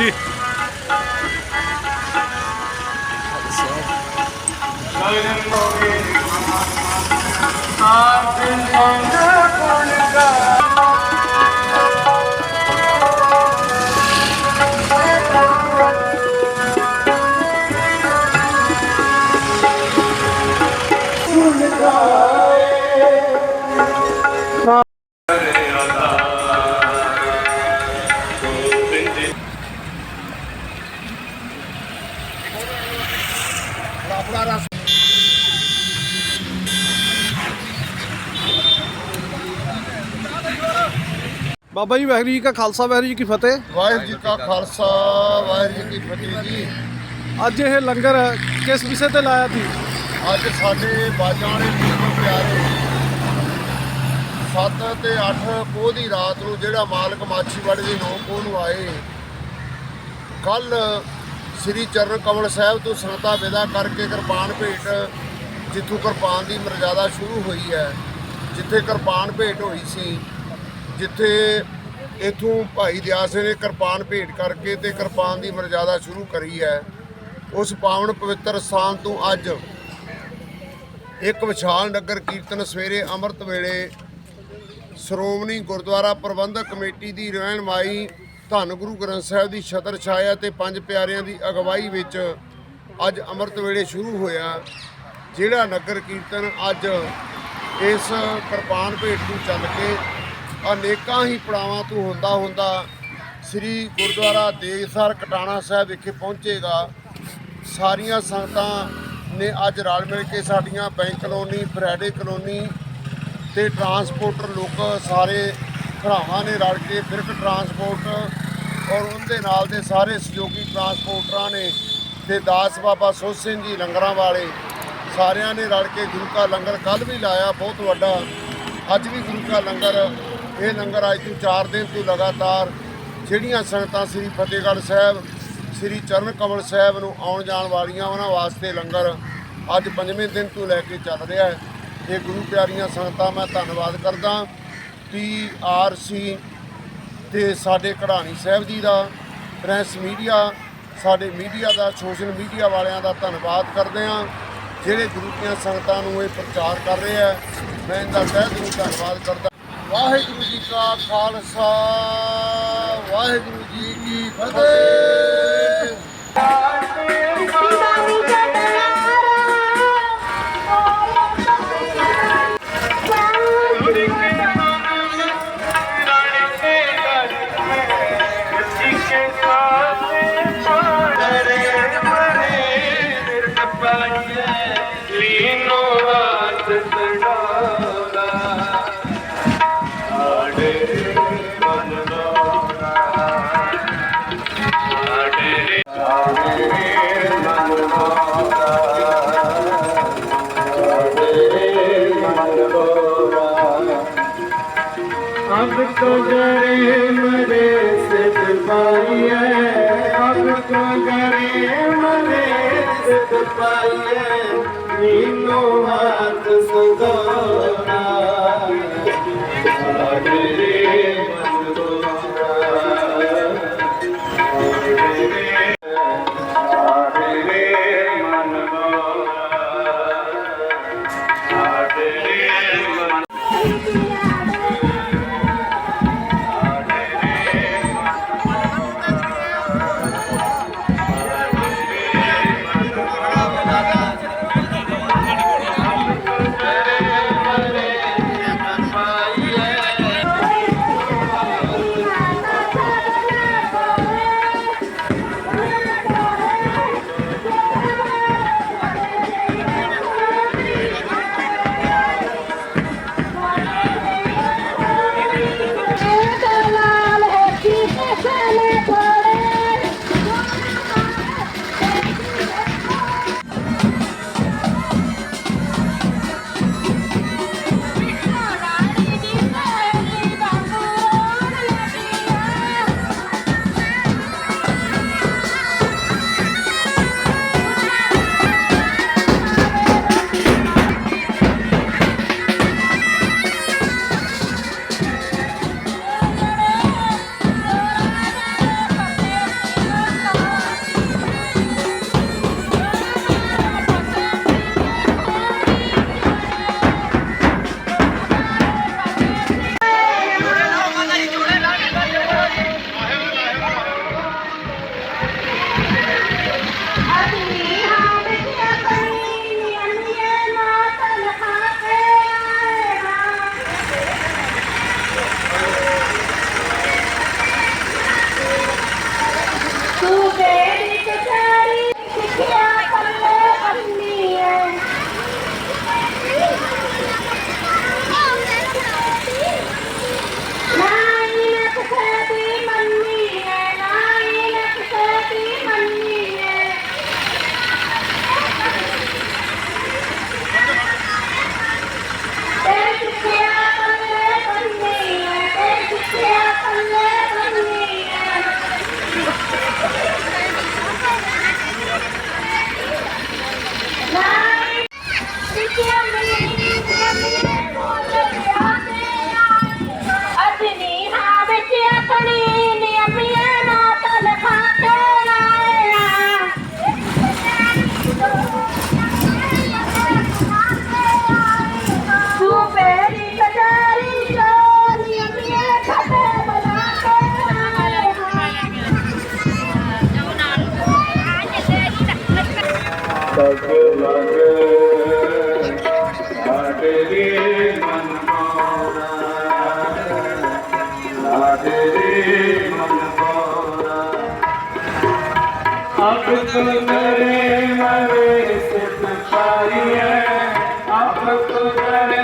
ਜੀ ਬਾਬਾ ਜੀ ਵਾਹਿਗੁਰੂ ਜੀ ਕਾ ਖਾਲਸਾ ਵਾਹਿਗੁਰੂ ਜੀ ਕੀ ਫਤਿਹ। ਵਾਹਿਗੁਰੂ ਜੀ ਕਾ ਖਾਲਸਾ ਵਾਹਿਗੁਰੂ ਜੀ ਕੀ ਫਤਿਹ ਜੀ। ਅੱਜ ਇਹ ਲੰਗਰ ਕਿਸ ਵਿਸ਼ੇ ਤੇ ਲਾਇਆ ਸੀ? ਅੱਜ ਸਾਡੇ ਬਾਜਾਂ ਵਾਲੇ ਵੀਰ ਪਿਆਰੇ 7 ਤੇ 8 ਪੋਹ ਦੀ ਰਾਤ ਨੂੰ ਜਿਹੜਾ ਮਾਲਕ ਮਾਛੀਵਾੜੇ ਦੇ 9 ਪੋਹ ਨੂੰ ਆਏ ਕੱਲ ਸ੍ਰੀ ਚਰਨ ਕਮਲ ਸਾਹਿਬ ਤੋਂ ਸੰਗਤਾਂ ਵਿਦਾ ਕਰਕੇ ਕਿਰਪਾਨ ਭੇਟ, ਜਿੱਥੋਂ ਕਿਰਪਾਨ ਦੀ ਮਰਜ਼ਾਦਾ ਸ਼ੁਰੂ ਹੋਈ ਹੈ, ਜਿੱਥੇ ਕਿਰਪਾਨ ਭੇਟ ਹੋਈ ਸੀ, ਜਿੱਥੇ ਇਥੋਂ ਭਾਈ ਦਿਆਸ ਨੇ ਕਿਰਪਾਨ ਭੇਟ ਕਰਕੇ ਤੇ ਕਿਰਪਾਨ ਦੀ ਮਰਜ਼ਾਦਾ ਸ਼ੁਰੂ ਕਰੀ ਹੈ, ਉਸ ਪਾਵਨ ਪਵਿੱਤਰ ਸਥਾਨ ਤੋਂ ਅੱਜ ਇੱਕ ਵਿਸ਼ਾਲ ਨਗਰ ਕੀਰਤਨ ਸਵੇਰੇ ਅੰਮ੍ਰਿਤ ਵੇਲੇ ਸ਼੍ਰੋਮਣੀ ਗੁਰਦੁਆਰਾ ਪ੍ਰਬੰਧਕ ਕਮੇਟੀ ਦੀ ਰਹਿਨਮਾਈ ਧੰਨ ਗੁਰੂ ਗ੍ਰੰਥ ਸਾਹਿਬ ਦੀ ਛਤਰ ਛਾਇਆ ਤੇ ਪੰਜ ਪਿਆਰਿਆਂ ਦੀ ਅਗਵਾਈ ਵਿੱਚ ਅੱਜ ਅੰਮ੍ਰਿਤ ਵੇਲੇ ਸ਼ੁਰੂ ਹੋਇਆ। ਜਿਹੜਾ ਨਗਰ ਕੀਰਤਨ ਅੱਜ ਇਸ ਕਿਰਪਾਨ ਭੇਟ ਨੂੰ ਚੱਲ ਕੇ ਅਨੇਕਾਂ ਹੀ ਪੜਾਵਾਂ ਤੋਂ ਹੁੰਦਾ ਹੁੰਦਾ ਸ੍ਰੀ ਗੁਰਦੁਆਰਾ ਦੇਗਸਰ ਕਟਾਣਾ ਸਾਹਿਬ ਵਿਖੇ ਪਹੁੰਚੇਗਾ। ਸਾਰੀਆਂ ਸੰਗਤਾਂ ਨੇ ਅੱਜ ਰਲ ਮਿਲ ਕੇ ਸਾਡੀਆਂ ਬੈਂਕ ਕਲੋਨੀ, ਫਰੈਡੇ ਕਲੋਨੀ ਤੇ ਟਰਾਂਸਪੋਰਟਰ ਲੋਕ ਸਾਰੇ ਭਰਾਵਾਂ ਨੇ ਰਲ ਕੇ ਫਿਰਕ ਟਰਾਂਸਪੋਰਟ ਔਰ ਉਹਦੇ ਨਾਲ ਦੇ ਸਾਰੇ ਸਹਿਯੋਗੀ ਟਰਾਂਸਪੋਰਟਰਾਂ ਨੇ ਤੇ ਦਾਸ ਬਾਬਾ ਸੋਹ ਸਿੰਘ ਜੀ ਲੰਗਰਾਂ ਵਾਲੇ ਸਾਰਿਆਂ ਨੇ ਰਲ ਕੇ ਗੁਰੂ ਕਾ ਲੰਗਰ ਕੱਲ ਵੀ ਲਾਇਆ, ਬਹੁਤ ਵੱਡਾ। ਅੱਜ ਵੀ ਗੁਰੂ ਕਾ ਲੰਗਰ, ਇਹ ਲੰਗਰ ਅੱਜ ਤੋਂ 4 ਦਿਨ ਤੋਂ ਲਗਾਤਾਰ ਜਿਹੜੀਆਂ ਸੰਗਤਾਂ ਸ੍ਰੀ ਫਤਿਹਗੜ੍ਹ ਸਾਹਿਬ, ਸ੍ਰੀ ਚਰਨ ਕਮਲ ਸਾਹਿਬ ਨੂੰ ਆਉਣ ਜਾਣ ਵਾਲੀਆਂ, ਉਹਨਾਂ ਵਾਸਤੇ ਲੰਗਰ ਅੱਜ ਪੰਜਵੇਂ ਦਿਨ ਤੋਂ ਲੈ ਕੇ ਚੱਲ ਰਿਹਾ ਹੈ। ਇਹ ਗੁਰੂ ਪਿਆਰੀਆਂ ਸੰਗਤਾਂ, ਮੈਂ ਧੰਨਵਾਦ ਕਰਦਾ। ਪੀ ਆਰ ਸੀ ਤੇ ਸਾਡੇ ਕਢਾਣੀ ਸਾਹਿਬ ਜੀ ਦਾ ਪ੍ਰੈਸ ਮੀਡੀਆ, ਸਾਡੇ ਮੀਡੀਆ ਦਾ, ਸੋਸ਼ਲ ਮੀਡੀਆ ਵਾਲਿਆਂ ਦਾ ਧੰਨਵਾਦ ਕਰਦੇ ਹਾਂ। ਜਿਹੜੇ ਗੁਰੂ ਦੀਆਂ ਸੰਗਤਾਂ ਨੂੰ ਇਹ ਪ੍ਰਚਾਰ ਕਰ ਰਹੇ ਆ, ਮੈਂ ਇਹਦਾ ਤਹਿ ਦਿਲੋਂ ਧੰਨਵਾਦ ਕਰਦਾ। ਵਾਹਿਗੁਰੂ ਜੀ ਕਾ ਖਾਲਸਾ, ਵਾਹਿਗੁਰੂ ਜੀ ਕੀ ਫਤਿਹ। अब तो गरे मरे सिद्ध पाइए अब तो गरे मरे सिद्ध पाइए नीनो हाथ सुधोरा ਆਪ ਤੁਮਰੇ ਮਰੇ ਸਿਤ ਪਾਈਏ ਆਪ ਤੁਮਰੇ ਮਰੇ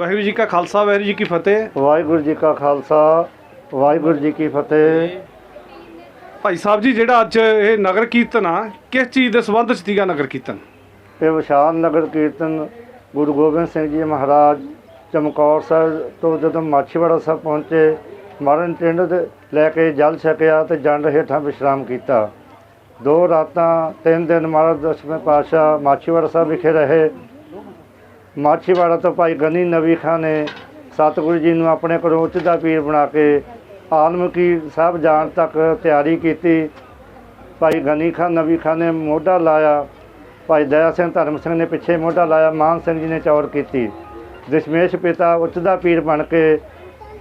ਵਾਹਿਗੁਰੂ ਜੀ ਕਾ ਖਾਲਸਾ ਵਾਹਿਗੁਰੂ ਜੀ ਕੀ ਫਤਿਹ। ਵਾਹਿਗੁਰੂ ਜੀ ਕਾ ਖਾਲਸਾ ਵਾਹਿਗੁਰੂ ਜੀ ਕੀ ਫਤਿਹ। ਭਾਈ ਸਾਹਿਬ ਜੀ ਜਿਹੜਾ ਅੱਜ ਇਹ ਨਗਰ ਕੀਰਤਨ ਆ ਕਿਸ ਚੀਜ਼ ਦੇ ਸੰਬੰਧ ਚ ਸੀਗਾ ਨਗਰ ਕੀਰਤਨ? ਇਹ ਵਿਸ਼ਾਲ ਨਗਰ ਕੀਰਤਨ ਗੁਰੂ ਗੋਬਿੰਦ ਸਿੰਘ ਜੀ ਮਹਾਰਾਜ ਚਮਕੌਰ ਸਾਹਿਬ ਤੋਂ ਜਦੋਂ ਮਾਛੀਵਾੜਾ ਸਾਹਿਬ ਪਹੁੰਚੇ ਮਰਨ ਟਿੰਡ ਦੇ ਲੈ ਕੇ ਜਲ ਛਕਿਆ ਤੇ ਜੰਡ ਹੇਠਾਂ ਵਿਸ਼ਰਾਮ ਕੀਤਾ। ਦੋ ਰਾਤਾਂ ਤਿੰਨ ਦਿਨ ਮਹਾਰਾਜ ਦਸਵੇਂ ਪਾਤਸ਼ਾਹ ਮਾਛੀਵਾੜਾ ਸਾਹਿਬ ਵਿਖੇ ਰਹੇ। ਮਾਛੀਵਾੜਾ ਤੋਂ ਭਾਈ ਗਨੀ ਨਬੀ ਖਾਨ ਨੇ ਸਤਿਗੁਰੂ ਜੀ ਨੂੰ ਆਪਣੇ ਘਰੋਂ ਉੱਚ ਦਾ ਪੀਰ ਬਣਾ ਕੇ ਆਲਮਕੀ ਸਾਹਿਬ ਜਾਣ ਤੱਕ ਤਿਆਰੀ ਕੀਤੀ। ਭਾਈ ਗਨੀ ਖਾਨ ਨਬੀ ਖਾਨ ਨੇ ਮੋਢਾ ਲਾਇਆ। ਭਾਈ ਦਇਆ ਸਿੰਘ, ਧਰਮ ਸਿੰਘ ਨੇ ਪਿੱਛੇ ਮੋਢਾ ਲਾਇਆ। ਮਾਨ ਸਿੰਘ ਜੀ ਨੇ ਚੌਰ ਕੀਤੀ। ਦਸ਼ਮੇਸ਼ ਪਿਤਾ ਉੱਚ ਦਾ ਪੀਰ ਬਣ ਕੇ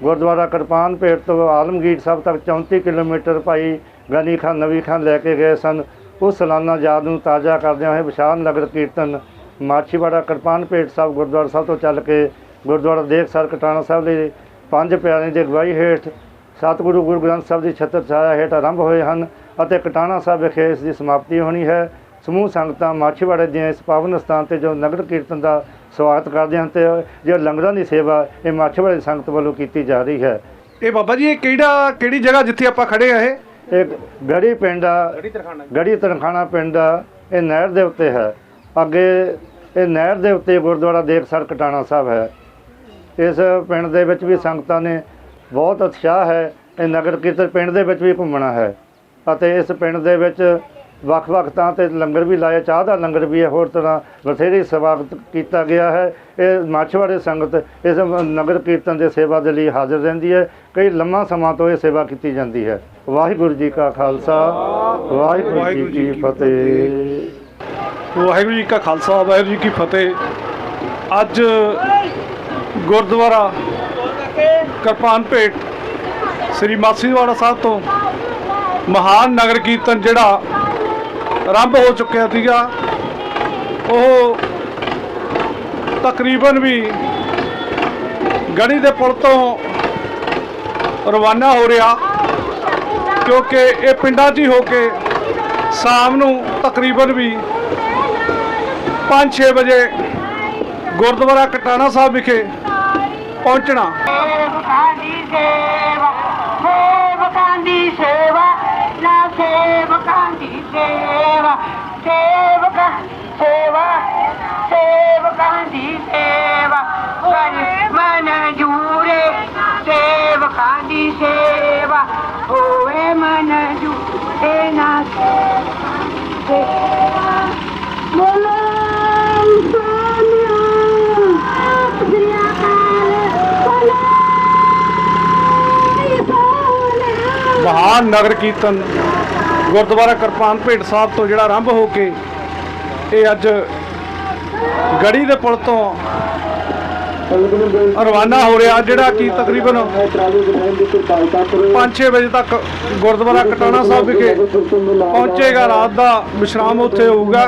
ਗੁਰਦੁਆਰਾ ਕਿਰਪਾਨ ਪੇਟ ਤੋਂ ਆਲਮਗੀਰ ਸਾਹਿਬ ਤੱਕ 34 ਕਿਲੋਮੀਟਰ ਭਾਈ ਗਨੀ ਖਾਨ ਨਬੀ ਖਾਨ ਲੈ ਕੇ ਗਏ ਸਨ। ਉਸ ਸਾਲਾਨਾ ਯਾਦ ਨੂੰ ਤਾਜ਼ਾ ਕਰਦਿਆਂ ਹੋਏ ਵਿਸ਼ਾਲ ਨਗਰ ਕੀਰਤਨ ਮਾਛੀਵਾੜਾ ਕਿਰਪਾਨ ਭੇਟ ਸਾਹਿਬ ਗੁਰਦੁਆਰਾ ਸਾਹਿਬ ਤੋਂ ਚੱਲ ਕੇ ਗੁਰਦੁਆਰਾ ਦੇਖਸਰ ਕਟਾਣਾ ਸਾਹਿਬ ਦੇ ਪੰਜ ਪਿਆਰਿਆਂ ਦੀ ਅਗਵਾਈ ਹੇਠ ਸਤਿਗੁਰੂ ਗੁਰੂ ਗ੍ਰੰਥ ਸਾਹਿਬ ਦੀ ਛਤਰ ਛਾਇਆ ਹੇਠ ਆਰੰਭ ਹੋਏ ਹਨ ਅਤੇ ਕਟਾਣਾ ਸਾਹਿਬ ਵਿਖੇ ਇਸ ਦੀ ਸਮਾਪਤੀ ਹੋਣੀ ਹੈ। ਸਮੂਹ ਸੰਗਤਾਂ ਮਾਛੀਵਾੜੇ ਦੀਆਂ ਇਸ ਪਾਵਨ ਸਥਾਨ ਤੇ ਜੋ ਨਗਰ ਕੀਰਤਨ ਦਾ ਸਵਾਗਤ ਕਰਦੇ ਹਨ ਤੇ ਜੋ ਲੰਗਰਾਂ ਦੀ ਸੇਵਾ ਇਹ ਮਾਛੀਵਾੜੇ ਦੀ ਸੰਗਤ ਵੱਲੋਂ ਕੀਤੀ ਜਾ ਰਹੀ ਹੈ। ਇਹ ਬਾਬਾ ਜੀ ਇਹ ਕਿਹੜਾ ਕਿਹੜੀ ਜਗ੍ਹਾ ਜਿੱਥੇ ਆਪਾਂ ਖੜੇ ਆ ਇਹ? ਇਹ ਗੜੀ ਪਿੰਡ ਆ ਗੜੀ ਤਰਖਾਣਾ ਪਿੰਡ ਆ ਇਹ ਨਹਿਰ ਦੇ ਉੱਤੇ ਹੈ। ਅੱਗੇ ਇਹ ਨਹਿਰ ਦੇ ਉੱਤੇ ਗੁਰਦੁਆਰਾ ਦੇਖਸਰ ਕਟਾਣਾ ਸਾਹਿਬ ਹੈ। ਇਸ ਪਿੰਡ ਦੇ ਵਿੱਚ ਵੀ ਸੰਗਤਾਂ ਨੇ ਬਹੁਤ ਉਤਸ਼ਾਹ ਹੈ। ਇਹ ਨਗਰ ਕੀਰਤਨ ਪਿੰਡ ਦੇ ਵਿੱਚ ਵੀ ਘੁੰਮਣਾ ਹੈ ਅਤੇ ਇਸ ਪਿੰਡ ਦੇ ਵਿੱਚ ਵੱਖ-ਵੱਖ ਥਾਂ ਤੇ ਲੰਗਰ ਵੀ ਲਾਇਆ ਚਾਹ ਦਾ ਲੰਗਰ ਵੀ ਹੈ ਹੋਰ ਤਰ੍ਹਾਂ ਬਥੇਰੀ ਸਵਾਗਤ ਕੀਤਾ ਗਿਆ ਹੈ। ਇਹ ਮਾਛਵਾੜੇ ਸੰਗਤ ਇਸ ਨਗਰ ਕੀਰਤਨ ਦੇ ਸੇਵਾ ਦੇ ਲਈ ਹਾਜ਼ਰ ਰਹਿੰਦੀ ਹੈ। ਕਈ ਲੰਮਾ ਸਮਾਂ ਤੋਂ ਇਹ ਸੇਵਾ ਕੀਤੀ ਜਾਂਦੀ ਹੈ। ਵਾਹਿਗੁਰੂ ਜੀ ਕਾ ਖਾਲਸਾ ਵਾਹਿਗੁਰੂ ਜੀ ਕੀ ਫਤਿਹ। ਵਾਹਿਗੁਰੂ ਜੀ ਕਾ ਖਾਲਸਾ, ਵਾਹਿਗੁਰੂ ਜੀ ਕੀ ਫਤਿਹ। ਅੱਜ ਗੁਰਦੁਆਰਾ ਕਿਰਪਾਨ ਭੇਟ ਸ੍ਰੀ ਮਾਸੀਵਾੜਾ ਸਾਹਿਬ ਤੋਂ ਮਹਾਨ ਨਗਰ ਕੀਰਤਨ ਜਿਹੜਾ ਆਰੰਭ ਹੋ ਚੁੱਕਿਆ ਸੀਗਾ, ਉਹ ਤਕਰੀਬਨ ਵੀ ਗੜੀ ਦੇ ਪੁਲ ਤੋਂ ਰਵਾਨਾ ਹੋ ਰਿਹਾ, ਕਿਉਂਕਿ ਇਹ ਪਿੰਡਾਂ 'ਚ ਹੀ ਹੋ ਕੇ ਸ਼ਾਮ ਨੂੰ ਤਕਰੀਬਨ ਵੀ 5-6 ਵਜੇ ਗੁਰਦੁਆਰਾ ਕਟਾਣਾ ਸਾਹਿਬ ਵਿਖੇ ਪਹੁੰਚਣਾ। ਸੇਵਕਾਂ ਦੀ ਸੇਵਾ। ਸੇਵਕਾਂ ਦੀ ਨਾ ਸੇਵਕਾਂ ਦੀ ਸੇਵਾ। ਸੇਵਕਾਂ ਸੇਵਾ ਸੇਵਕਾਂ ਦੀ ਸੇਵਾ। ਕਰ ਮਨ ਜੂਰੇ ਸੇਵਕਾਂ ਦੀ ਸੇਵਾ ਹੋਵੇ ਮਨ ਜੂਰੇ ਨਾ ਸੇਵਾ। ਬੋਲੋ ਬੋਲੋ ਨਗਰ ਕੀਰਤਨ ਗੁਰਦੁਆਰਾ ਕਿਰਪਾਨ ਭੇਟ ਸਾਹਿਬ ਤੋਂ ਜਿਹੜਾ ਆਰੰਭ ਹੋ ਕੇ ਇਹ ਅੱਜ ਗੜੀ ਦੇ ਪੁਲ ਤੋਂ ਰਵਾਨਾ ਹੋ ਰਿਹਾ, ਜਿਹੜਾ ਕਿ ਤਕਰੀਬਨ 5-6 ਵਜੇ ਤੱਕ ਗੁਰਦੁਆਰਾ ਕਟਾਣਾ ਸਾਹਿਬ ਵਿਖੇ ਪਹੁੰਚੇਗਾ, ਰਾਤ ਦਾ ਵਿਸ਼ਰਾਮ ਉੱਥੇ ਹੋਊਗਾ।